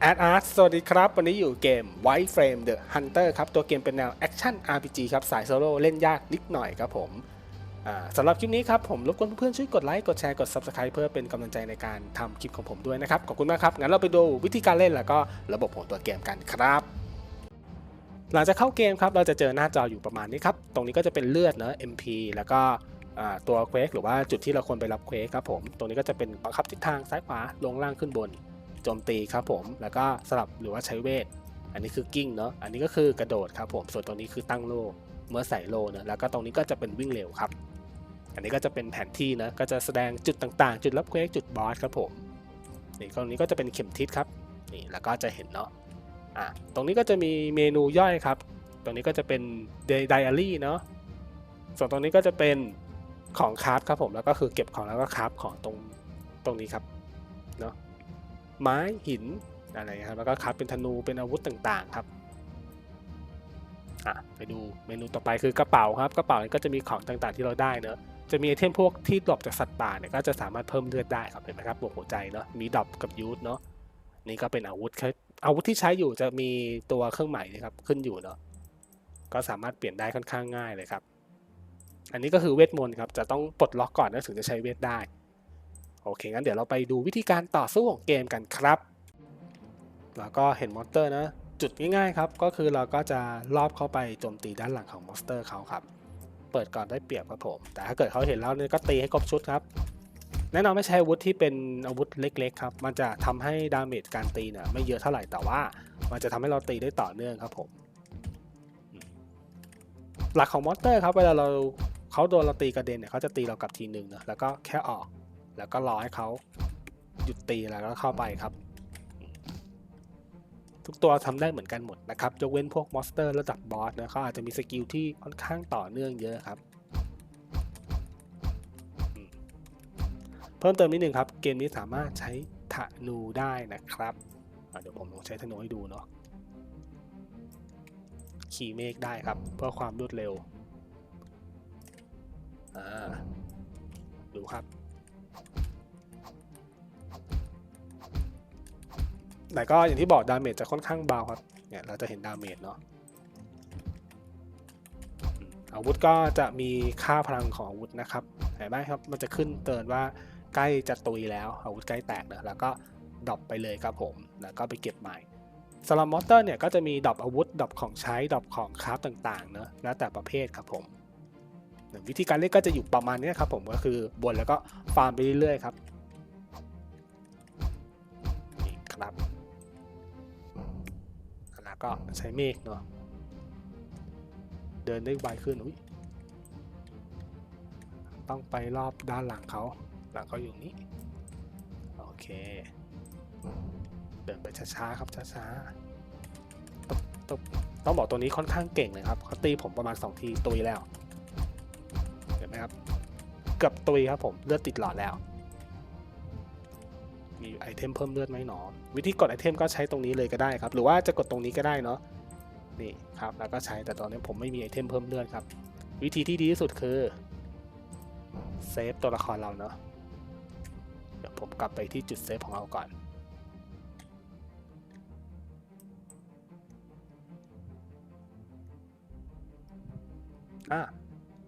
แอดอาร์ตสวัสดีครับ วันนี้อยู่เกม White Frame The Hunter ครับ ตัวเกมเป็นแนวแอคชั่น RPG ครับ สายโซโล่เล่นยากนิดหน่อยครับผมสำหรับคลิปนี้ครับ ผมรบกวนเพื่อนๆช่วยกดไลค์กดแชร์กด Subscribe เพื่อเป็นกำลังใจในการทำคลิปของผมด้วยนะครับ ขอบคุณมากครับ งั้นเราไปดูวิธีการเล่นแล้วก็ระบบของตัวเกมกันครับ หลังจากเข้าเกมครับ เราจะเจอหน้าจออยู่ประมาณนี้ครับ ตรงนี้ก็จะเป็นเลือดเนอะ MP แล้วก็ตัวเควสหรือว่าจุดที่เราควรไปรับเควสครับผม ตรงนี้ก็จะเป็นบังคับทิศทางซ้ายขวาลงล่างขึ้นบน โจมตีครับผม แล้วก็สลับหรือว่าใช้เวท อันนี้คือกิ้งเนาะ อันนี้ก็คือกระโดดครับผม ส่วนตรงนี้คือตั้งโล เมื่อใส่โลเนะ แล้วก็ตรงนี้ก็จะเป็นวิ่งเร็วครับ อันนี้ก็จะเป็นแผนที่นะ ก็จะแสดงจุดต่างๆ จุดรับเควสจุดบอสครับผม นี่ตรงนี้ก็จะเป็นเข็มทิศครับ นี่แล้วก็จะเห็นเนาะ อะ ตรงนี้ก็จะมีเมนูย่อยครับ ตรงนี้ก็จะเป็นไดอารี่เนาะ ส่วนตรงนี้ก็จะเป็นของคราฟครับผม แล้วก็คือเก็บของแล้วก็คราฟของตรงตรงนี้ครับ เนาะ ไม้หินอะไรครับแล้วก็คราฟเป็นธนูเป็นอาวุธต่างๆครับอะไปดูเมนูต่อไปคือกระเป๋าครับกระเป๋านี้ก็จะมีของต่างๆที่เราได้เนอะจะมีไอเทมพวกที่ดรอปจากสัตว์ป่าเนี่ยก็จะสามารถเพิ่มเลือดได้ครับเห็นไหมครับบวกหัวใจเนาะมีดรอปกับยูทเนาะนี่ก็เป็นอาวุธครับอาวุธที่ใช้อยู่จะมีตัวเครื่องหมายนะครับขึ้นอยู่เนาะก็สามารถเปลี่ยนได้ค่อนข้างง่ายเลยครับ อันนี้ก็คือเวทมนต์ครับจะต้องปลดล็อกก่อนแล้วถึงจะใช้เวทได้ โอเคงั้นเดี๋ยวเราไปดูวิธีการต่อสู้ของเกมกันครับ แล้วก็เห็นมอนสเตอร์นะ จุดง่ายๆครับ ก็คือเราก็จะลอบเข้าไปโจมตีด้านหลังของมอนสเตอร์เขาครับ เปิดก่อนได้เปรียบครับผม แต่ถ้าเกิดเขาเห็นแล้วเนี่ยก็ตีให้ครบชุดครับ แน่นอนไม่ใช่อาวุธที่เป็นอาวุธเล็กๆครับ มันจะทำให้ดาเมจการตีเนี่ยไม่เยอะเท่าไหร่ แต่ว่า มันจะทำให้เราตีได้ต่อเนื่องครับผม หลักของมอนสเตอร์ครับ เวลาเราเขาโดนเราตีกระเด็นเนี่ยเขาจะตีเรากลับทีหนึ่งนะแล้วก็แค่ออก แล้วก็รอให้เขาหยุดตีแล้วก็เข้าไปครับ ทุกตัวทำได้เหมือนกันหมดนะครับยกเว้นพวกมอนสเตอร์ระดับบอสนะเขาอาจจะมีสกิลที่ค่อนข้างต่อเนื่องเยอะครับ เพิ่มเติมนิดนึงครับ เกมนี้สามารถใช้ธนูได้นะครับเดี๋ยวผมลองใช้ธนูให้ดูเนาะขี่เมฆได้ครับ เพื่อความรวดเร็วอ่าดูครับ แต่ก็อย่างที่บอกดาเมจจะค่อนข้างเบาครับ เนี่ยเราจะเห็นดาเมจเนาะ อาวุธก็จะมีค่าพลังของอาวุธนะครับ เห็นไหมครับ มันจะขึ้นเตือนว่าใกล้จะตุยแล้ว อาวุธใกล้แตกนะแล้วก็ดรอปไปเลยครับผม แล้วก็ไปเก็บใหม่สำหรับมอเตอร์เนี่ยก็จะมีดรอปอาวุธดรอปของใช้ดรอปของคราฟต่างๆเนอะแล้วแต่ประเภทครับผม วิธีการเล่นก็จะอยู่ประมาณนี้ครับผมก็คือบนแล้วก็ฟาร์มไปเรื่อยๆครับ ก็ใช้เมฆเนาะเดินได้ไวขึ้นอุ้ยต้องไปรอบด้านหลังเขา หลังเขาอยู่นี้ โอเค เดินไปช้าๆครับช้าๆตบตบต้องบอกตัวนี้ค่อนข้างเก่งเลยครับเขาตีผมประมาณ 2 ทีตุยแล้ว เห็นไหมครับ เกือบตุยครับผม เลือดติดหลอดแล้ว มีไอเทมเพิ่มเลือดไหมหนอ วิธีกดไอเทมก็ใช้ตรงนี้เลยก็ได้ครับ หรือว่าจะกดตรงนี้ก็ได้เนาะนี่ครับแล้วก็ใช้แต่ตอนนี้ผมไม่มีไอเทมเพิ่มเลือดครับ วิธีที่ดีที่สุดคือเซฟตัวละครเราเนาะเดี๋ยวผมกลับไปที่จุดเซฟของเราก่อนอะ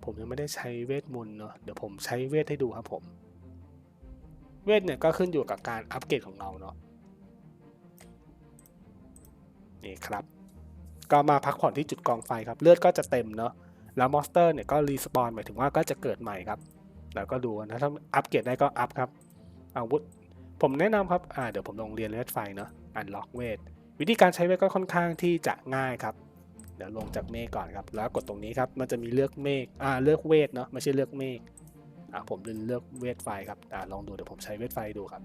ผมยังไม่ได้ใช้เวทมนต์เนาะเดี๋ยวผมใช้เวทให้ดูครับผม เวทเนี่ยก็ขึ้นอยู่กับการอัปเกรดของเราเนาะนี่ครับ ก็มาพักผ่อนที่จุดกองไฟครับ เลือดก็จะเต็มเนาะแล้วมอนสเตอร์เนี่ยก็รีสปอนหมายถึงว่าก็จะเกิดใหม่ครับแล้วก็ดูนะถ้าอัปเกรดได้ก็อัพครับอาวุธผมแนะนำครับอ่าเดี๋ยวผมลงเรียนเลือดไฟเนาะอันล็อกเวทวิธีการใช้เวทก็ค่อนข้างที่จะง่ายครับเดี๋ยวลงจากเมฆก่อนครับ แล้วกดตรงนี้ครับ มันจะมีเลือกเมฆอ่าเลือกเวทเนาะไม่ใช่เลือกเมฆ อ่าผมเลือกเวทไฟครับอ่าลองดูเดี๋ยวผมใช้เวทไฟดูครับ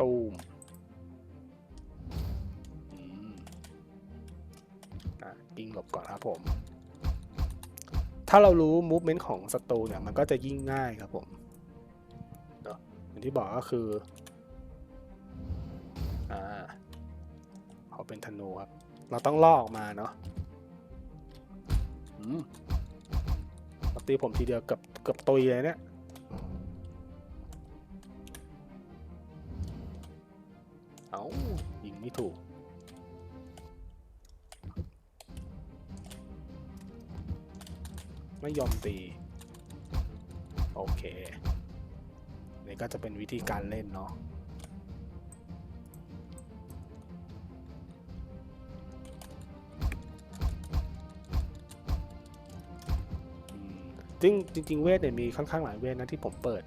ตูมอืมอะยิงหลบก่อนครับผม ถ้าเรารู้ movement ของศัตรูเนี่ยมันก็จะยิ่งง่ายครับผมเนาะอย่างที่บอกก็คือ อ่าเขาเป็นธนูครับ เราต้องล่อออกมาเนาะอืม ตีผมทีเดียวเกือบเกือบตุยเลยเนี่ยเอ้ายิงไม่ถูก ไม่ยอมตี โอเค นี่ก็จะเป็นวิธีการเล่นเนาะ มจริงจริง ๆ เวทเนี่ยมีค่อนข้างหลายเวทนะที่ผมเปิด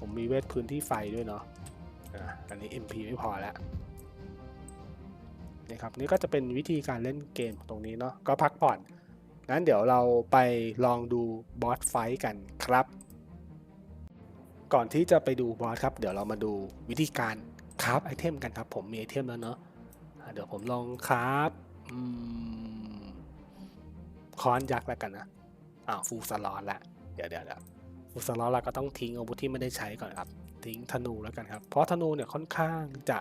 ผมมีเวทพื้นที่ไฟด้วยเนาะอะอันนี้ MP ไม่พอแล้วนี่ครับนี่ก็จะเป็นวิธีการเล่นเกมตรงนี้เนาะก็พักผ่อน งั้นเดี๋ยวเราไปลองดูบอสไฟท์กันครับ ก่อนที่จะไปดูบอสครับ เดี๋ยวเรามาดูวิธีการคราฟไอเทมกันครับ ผมมีไอเทมแล้วเนาะเดี๋ยวผมลองคราฟค้อนยักษ์แล้วกันนะ อ่าฟูสลอตละเดี๋ยวเดี๋ยวเดี๋ยวฟูสลอตเราก็ต้องทิ้งอาวุธที่ไม่ได้ใช้ก่อนครับ ทิ้งธนูแล้วกันครับ เพราะธนูเนี่ยค่อนข้างจะ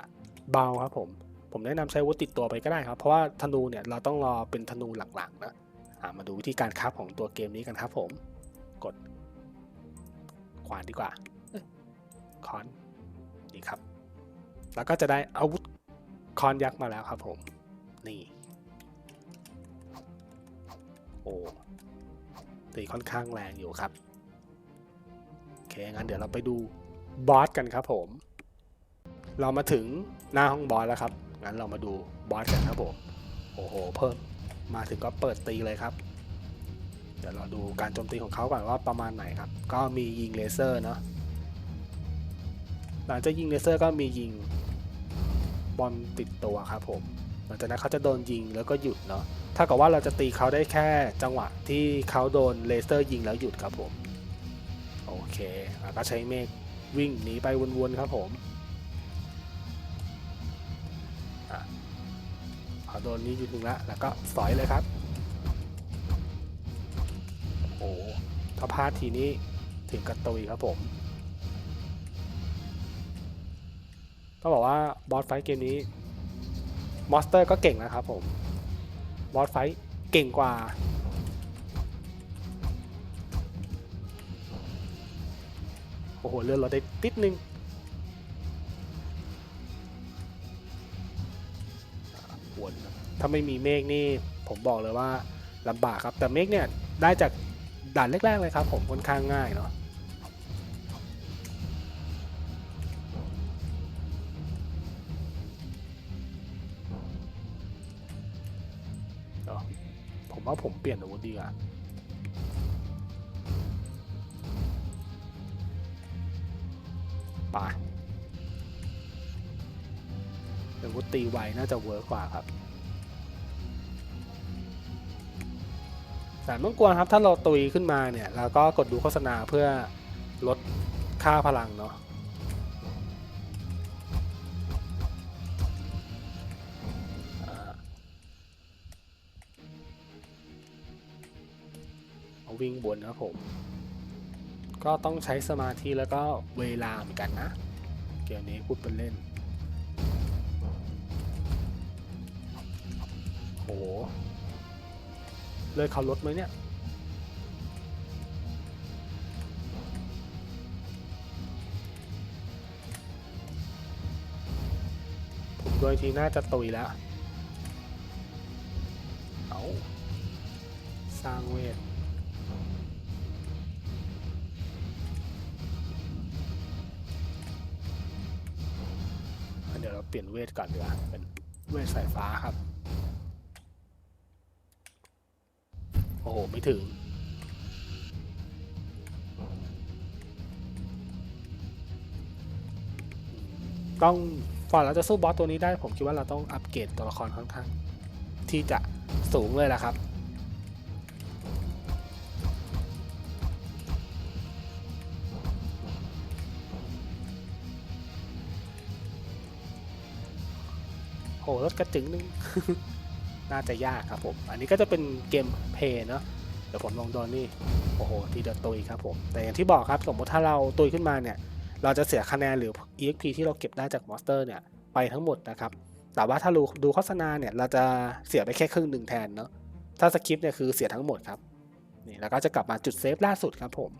เบาครับผมผมแนะนำใช้อาวุธติดตัวไปก็ได้ครับ เพราะว่าธนูเนี่ยเราต้องรอเป็นธนูหลังๆนะอ่ามาดูวิธีการคราฟของตัวเกมนี้กันครับผม กดขวานดีกว่าคอนนี่ครับ แล้วก็จะได้อาวุธคอนยักษ์มาแล้วครับผม นี่ โอ้ ตีค่อนข้างแรงอยู่ครับโอเคงั้นเดี๋ยวเราไปดูบอสกันครับผม เรามาถึงหน้าห้องบอสแล้วครับงั้นเรามาดูบอสกันครับผมโอ้โหเพิ่มมาถึงก็เปิดตีเลยครับ เดี๋ยวเราดูการโจมตีของเขาก่อนว่าประมาณไหนครับ ก็มียิงเลเซอร์เนาะหลังจากยิงเลเซอร์ก็มียิงบอลติดตัวครับผม หลังจากนั้นเขาจะโดนยิงแล้วก็หยุดเนาะ ถ้ากับว่าเราจะตีเขาได้แค่จังหวะที่เขาโดนเลเซอร์ยิงแล้วหยุดครับผม โอเคแล้วก็ใช้เมฆวิ่งหนีไปวนๆครับผมอะพอโดนนี้หยุดหนึ่งละแล้วก็สอยเลยครับ โอ้โหถ้าพลาดทีนี้ถึงกระตุยครับผมต้องบอกว่าบอสไฟท์เกมนี้มอสเตอร์ก็เก่งนะครับผม บอสไฟท์เก่งกว่า โอ้โห เลื่อนรถได้ติดนึงวนครับถ้าไม่มีเมฆนี่ผมบอกเลยว่าลำบากครับ แต่เมฆเนี่ยได้จากด่านแรกๆเลยครับผมค่อนข้างง่ายเนาะ ว่าผมเปลี่ยนอาวุธดีกว่าไปอาวุธตีไวน่าจะเวิร์กกว่าครับแต่ไม่กลัวครับถ้าเราตุยขึ้นมาเนี่ยเราก็กดดูโฆษณาเพื่อลดค่าพลังเนาะ เอาวิ่งบนนะครับผม ก็ต้องใช้สมาธิแล้วก็เวลาเหมือนกันนะ เกมนี้พูดเป็นเล่น โห เลยเขาลดไหมเนี่ย ผมโดยทีน่าจะตุยแล้ว เอาสร้างเวท เปลี่ยนเวทก่อนดีกว่าเป็นเวทสายฟ้าครับ โอ้โห ไม่ถึง ต้องก่อนเราจะสู้บอสตัวนี้ได้ผมคิดว่าเราต้องอัปเกรดตัวละครค่อนข้างที่จะสูงเลยละครับ โหรถกระจึงนึง น่าจะยากครับผม อันนี้ก็จะเป็นเกมเพย์เนาะเดี๋ยวผมลองโดนนี่ โอ้โห ทีเดียวตุยครับผม แต่อย่างที่บอกครับ สมมติถ้าเราตุยขึ้นมาเนี่ย เราจะเสียคะแนนหรือ EXP ที่เราเก็บได้จากมอนสเตอร์เนี่ย ไปทั้งหมดนะครับ แต่ว่าถ้าดูโฆษณาเนี่ย เราจะเสียไปแค่ครึ่งหนึ่งแทนเนาะ ถ้าสคริปต์เนี่ยคือเสียทั้งหมดครับ นี่แล้วก็จะกลับมาจุดเซฟล่าสุดครับผม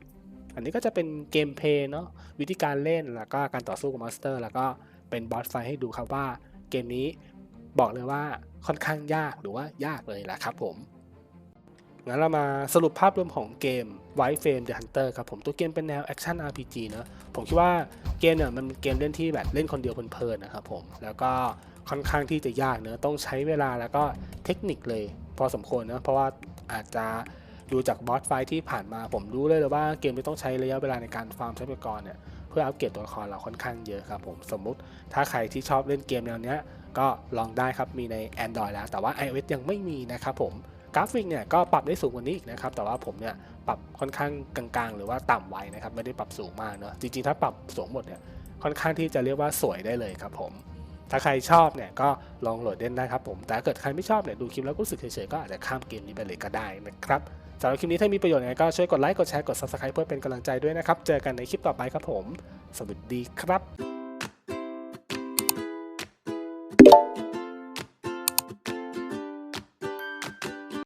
อันนี้ก็จะเป็นเกมเพย์เนาะ วิธีการเล่น แล้วก็การต่อสู้กับมอนสเตอร์ แล้วก็เป็นบอสไฟให้ดูครับว่าเกมนี้ บอกเลยว่าค่อนข้างยากหรือว่ายากเลยแหละครับผมงั้นเรามาสรุปภาพรวมของเกม White Frame The Hunter ครับผมตัวเกมเป็นแนว Action RPG เนะผมคิดว่าเกมเนี่ยมันเป็นเกมเล่นที่แบบเล่นคนเดียวเพลินๆนะครับผมแล้วก็ค่อนข้างที่จะยากเนะต้องใช้เวลาแล้วก็เทคนิคเลย พอสมควรนะเพราะว่าอาจจะดูจากบอสไฟที่ผ่านมาผมรู้เลยเลยว่าเกมนี้ต้องใช้ระยะเวลาในการฟาร์มทรัพยากรเนี่ย เพื่ออัปเกรดตัวละครเราค่อนข้างเยอะครับผมสมมุติถ้าใครที่ชอบเล่นเกมแนวเนี้ยก็ลองได้ครับมีใน Android แล้ว แต่ว่า iOS ยังไม่มีนะครับผมกราฟิกเนี่ยก็ปรับได้สูงกว่านี้อีกนะครับแต่ว่าผมเนี่ยปรับค่อนข้างกลางๆ หรือว่าต่ำไว้นะครับไม่ได้ปรับสูงมากเนอะจริงๆ ถ้าปรับสูงหมดเนี่ยค่อนข้างที่จะเรียกว่าสวยได้เลยครับผมถ้าใครชอบเนี่ยก็ลองโหลดเล่นได้ครับผมแต่เกิดใครไม่ชอบเนี่ยดูคลิปแล้วรู้สึกเฉยๆก็อาจจะข้ามเกมนี้ไปเลยก็ได้นะครับ สำหรับคลิปนี้ถ้ามีประโยชน์ยังไงก็ช่วยกดไลค์กดแชร์กด subscribe เพื่อเป็นกำลังใจด้วยนะครับ เจอกันในคลิปต่อไปครับผม สวัสดีครับ